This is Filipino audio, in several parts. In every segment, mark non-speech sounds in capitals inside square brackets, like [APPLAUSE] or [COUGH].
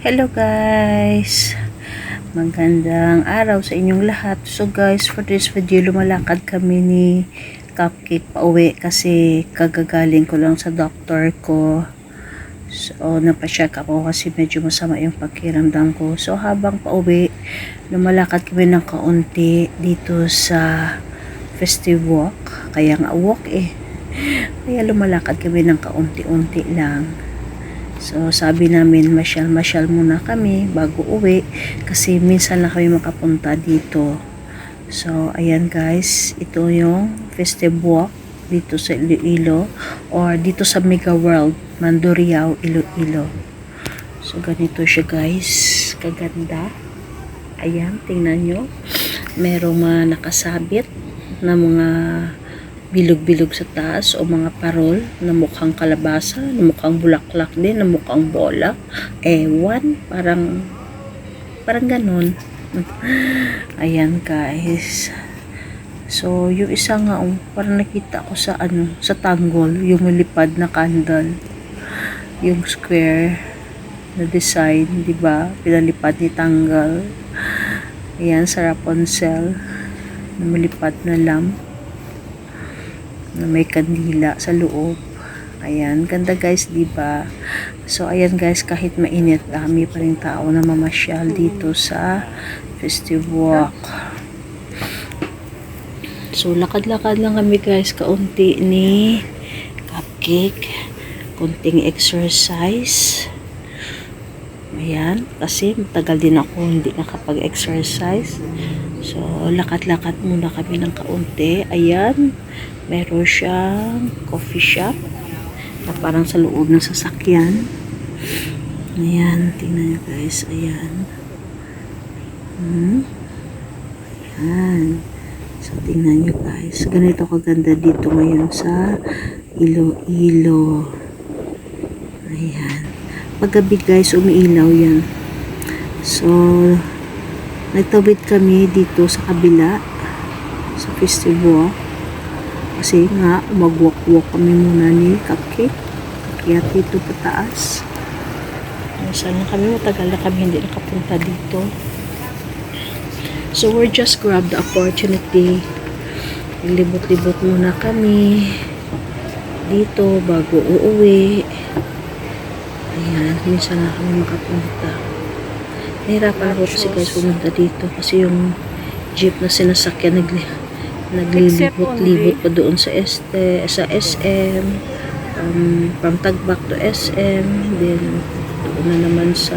Hello guys! Magandang araw sa inyong lahat. So guys, for this video, lumalakad kami ni Cupcake pa uwi kasi kagagaling ko lang sa doctor ko. So, napacheck ako kasi medyo masama yung pakiramdam ko. So, habang pauwi, lumalakad kami ng kaunti dito sa festive walk. Kaya nga walk eh. Kaya lumalakad kami ng kaunti-unti lang. So, sabi namin, masyal-masyal muna kami bago uwi kasi minsan lang kami makapunta dito. So, ayan guys, ito yung festive walk dito sa Iloilo or dito sa Mega World, Mandurriao, Iloilo. So, ganito siya guys. Kaganda. Ayan, tingnan nyo. Merong mga nakasabit na mga bilog-bilog sa taas o mga parol na mukhang kalabasa, na mukhang bulaklak din, na mukhang bola. Ewan, parang parang ganun. [LAUGHS] Ayan guys. So, yung isa nga, um, parang nakita ko sa ano, sa tanggol, yung lipad na candle. Yung square na design, di ba? Pinalipad ni Tanggal. Ayan, sa Rapunzel. Na malipad na lamp na may kandila sa loob. Ayan, ganda guys, di ba? So, ayan guys, kahit mainit, dami pa rin tao na mamasyal dito sa Festive Walk. So, lakad-lakad lang kami guys, kaunti ni Cupcake. Kunting exercise. Ayan, kasi matagal din ako hindi nakapag-exercise. So, lakad-lakad muna kami ng kaunti. Ayan, meron siyang coffee shop na parang sa loob ng sasakyan. Ayan, tingnan nyo guys. Ayan. Hmm. Ayan. So, tingnan nyo guys. Ganito kaganda dito ngayon sa Iloilo. Ayan. Paggabi guys, umiilaw yan. So, nagtawid kami dito sa kabila sa festival. Kasi nga, umagwak-walk kami muna ni Cupcake. Kaya dito pataas. Sana kami, matagal na kami hindi nakapunta dito. So, we're just grab the opportunity. Libot-libot muna kami dito bago uuwi. Ayan, minsan na kami makapunta. Nahirapan ako kasi guys pumunta dito kasi yung jeep na sinasakyan nagli naglilibot-libot pa doon sa este, sa SM um, from Tagbak to SM then doon na naman sa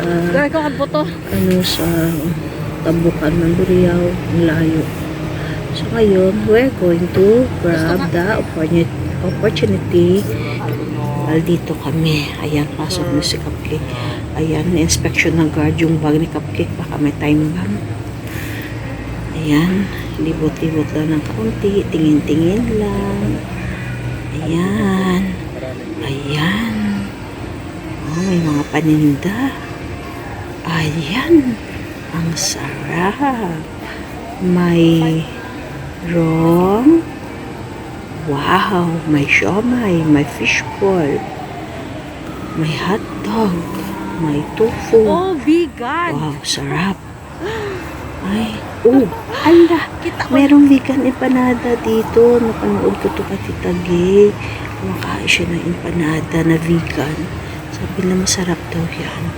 boto. ano sa Tabukan, Mandurriao, ang layo. So ngayon, we're going to grab the opportunity, opportunity dito kami. Ayan, pasok na si Cupcake. Ayan, inspection ng guard yung bag ni Cupcake. Baka may time bomb. Ayan, libot-libot lang ng kaunti. Tingin-tingin lang. Ayan. Ayan. Oh, may mga paninda. Ayan. Ang sarap. May rom. Wow, may siomay, may fishball, may hotdog, may tofu. Oh, vegan. Wow, sarap. Ay, oh, hala. Kita ko. Merong vegan empanada dito. Napanood ko to kay Tita Gay. Kumakain siya ng empanada na vegan. Sabi na masarap daw yan.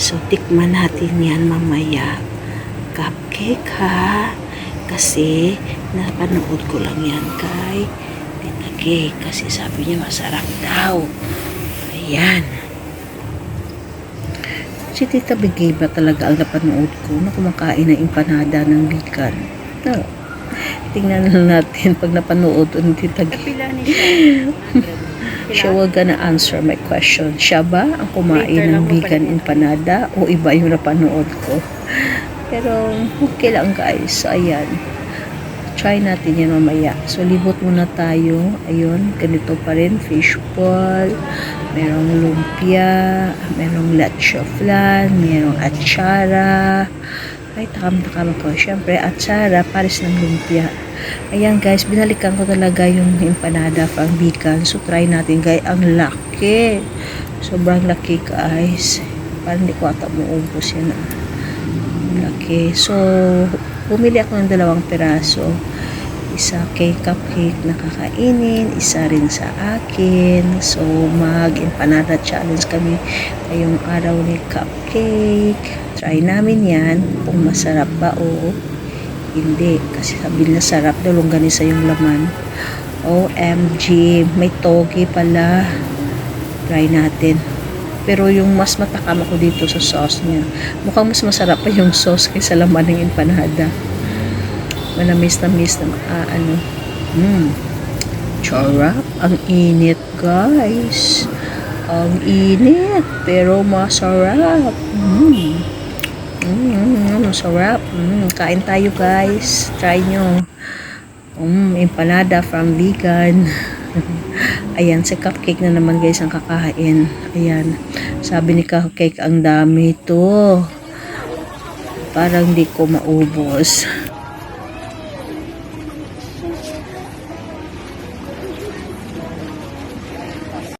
So, tikman natin yan mamaya. Cupcake ha. Kasi, napanood ko lang yan kay Gay. Kasi sabi niya masarap daw. Ayan. Si Tita Bigay ba talaga ang napanood ko na kumakain ng empanada ng vegan? No. Tingnan na natin pag napanood ni Tita. [LAUGHS] Siya will gonna answer my question. Siya ba ang kumain Later ng vegan empanada o iba yung napanood ko? Pero okay lang guys. Ayan. Try natin yan mamaya. So, libot muna tayo. Ayun, ganito pa rin. Fishball. Merong lumpia. Merong leche flan. Merong atsara. Ay, takam-takam ko. Siyempre, atsara, pares ng lumpia. Ayan guys, binalikan ko talaga yung empanada pang vegan. So, try natin guys. Ang laki. Sobrang laki guys. Parang hindi ko ata maubos yan. Ah. Laki. So, bumili ako ng dalawang piraso. Isa kay cupcake na kakainin, isa rin sa akin. So, mag-empanada challenge kami ngayong araw ni cupcake. Try namin yan kung masarap ba o hindi. Kasi sabi na sarap daw longganisa yung laman. OMG, may togi pala. Try natin. Pero yung mas matakam ako dito sa sauce niya. Mukhang mas masarap pa yung sauce kaysa laman ng empanada. Manamis na miss na ah, ano. Mm. Charap. Ang init, guys. Ang init. Pero masarap. Mm. Mm, masarap. Mm, kain tayo, guys. Try nyo. Um, empanada from vegan. [LAUGHS] Ayan, si cupcake na naman guys ang kakain. Ayan. Sabi ni cupcake, ang dami to. Parang di ko maubos.